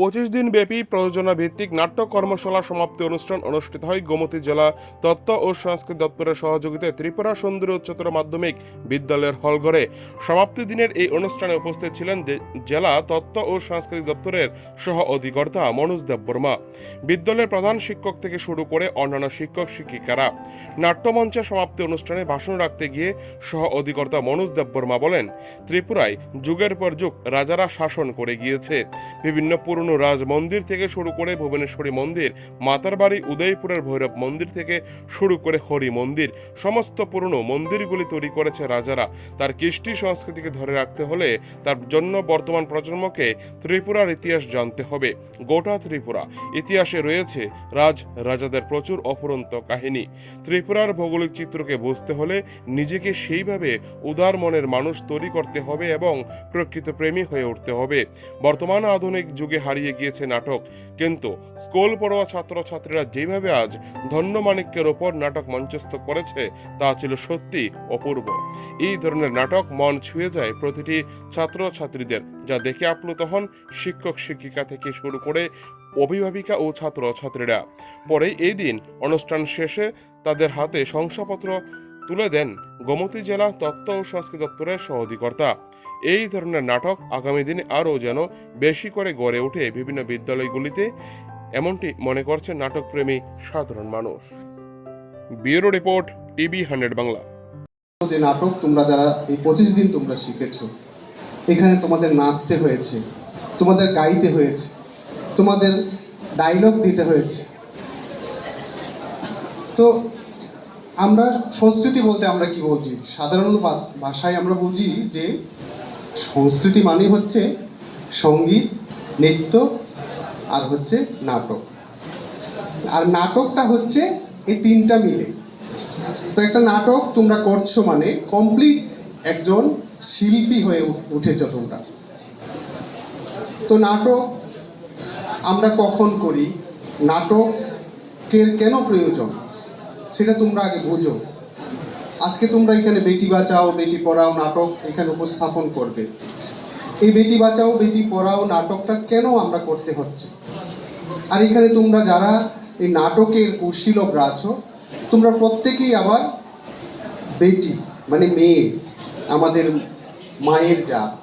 পঁচিশ দিন ব্যাপী প্রযোজনা ভিত্তিক নাট্য কর্মশালা সমাপ্তি অনুষ্ঠান অনুষ্ঠিত হয় গোমতী জেলা তত্ত্ব ও সংস্কৃতি দপ্তরের সহযোগিতায় ত্রিপুরা সুন্দরী উচ্চতর মাধ্যমিক বিদ্যালয়ের হলঘরে। সমাপ্তি দিনের এই অনুষ্ঠানে উপস্থিত ছিলেন জেলা তত্ত্ব ও সংস্কৃতি দপ্তরের সহ অধিকর্তা মনোজ দেববর্মা বিদ্যালয়ের প্রধান শিক্ষক থেকে শুরু করে অন্যান্য শিক্ষক শিক্ষিকারা। নাট্যমঞ্চে সমাপ্তি অনুষ্ঠানে ভাষণ রাখতে গিয়ে সহ অধিকর্তা মনোজ দেববর্মা বলেন, ত্রিপুরায় যুগের পর যুগ রাজারা শাসন করে গিয়েছে। বিভিন্ন পুরনো রাজ মন্দির থেকে শুরু করে ভুবনেশ্বরী মন্দির মাতার বাড়ি উদয়পুরের ভৈরব মন্দির থেকে শুরু করে হরি মন্দির, সমস্ত পুরনো মন্দিরগুলি তৈরি করেছে রাজারা। তার কৃষ্টি সংস্কৃতিকে ধরে রাখতে হলে তার জন্য বর্তমান প্রজন্মকে ত্রিপুরার ইতিহাস জানতে হবে, গোটা ত্রিপুরা। ইতিহাসে রয়েছে রাজ রাজাদের প্রচুর অফুরন্ত কাহিনী। ত্রিপুরার ভৌগোলিক চিত্রকে বুঝতে হলে নিজেকে সেইভাবে উদার মনের মানুষ তৈরি করতে হবে এবং প্রকৃত প্রেমী হয়ে উঠতে হবে। বর্তমান আধুনিক যুগে হারিয়ে গিয়েছে নাটক। কিন্তু স্কুল পড়ুয়া ছাত্রছাত্রীরা যেভাবে আজ ধন্যমাণিক্যের ওপর নাটক মঞ্চস্থ করেছে, তা ছিল সত্যি অপূর্ব। এই ধরনের নাটক মন ছুঁয়ে যায় প্রতিটি ছাত্রছাত্রীদের, যা দেখে আপ্লুত হন শিক্ষক শিক্ষিকা থেকে শুরু করে অভিভাবিকা ও ছাত্রছাত্রীরা। পরে এই দিন অনুষ্ঠান শেষে তাদের হাতে শংসাপত্র তুলে দেন গোমতী জেলা তত্ত্ব ও সংস্কৃতি দপ্তরের সহ অধিকর্তা এই ধরনের নাটক আগামী দিনে আরও যেন বেশি করে গড়ে ওঠে বিভিন্ন বিদ্যালয়গুলিতে, এমনটি মনে করছে নাটকপ্রেমী সাধারণ মানুষ। Bureau report, TV hundred Bangla. যে নাটক তোমরা যারা এই পঁচিশ দিন তোমরা শিখেছো, এখানে তোমাদের নাচতে হয়েছে, তোমাদের গাইতে হয়েছে, তোমাদের ডায়লগ দিতে হয়েছে। তো আমরা সংস্কৃতি বলতে আমরা কি বলছি? সাধারণ ভাষায় আমরা বুঝি যে সংস্কৃতি মানে হচ্ছে সংগীত, নৃত্য আর হচ্ছে নাটক। আর নাটকটা হচ্ছে এই তিনটা মিলে। তো একটা নাটক তোমরা করছ মানে কমপ্লিট একজন শিল্পী হয়ে উঠেছ তোমরা। তো নাটক আমরা কখন করি? নাটকের কেন প্রয়োজন? সেটা তোমরা আগে বোঝো। আজকে তোমরা এখানে বেটি বাঁচাও, বেটি পড়াও নাটক এখানে উপস্থাপন করবে। এই বেটি বাঁচাও, বেটি পড়াও নাটকটা কেন আমরা করতে হচ্ছে? আর এখানে তোমরা যারা এই নাটকের কৌশীলকরা আছো, তোমরা প্রত্যেকেই আবার বেটি মানে মেয়ে, আমাদের মায়ের জাত।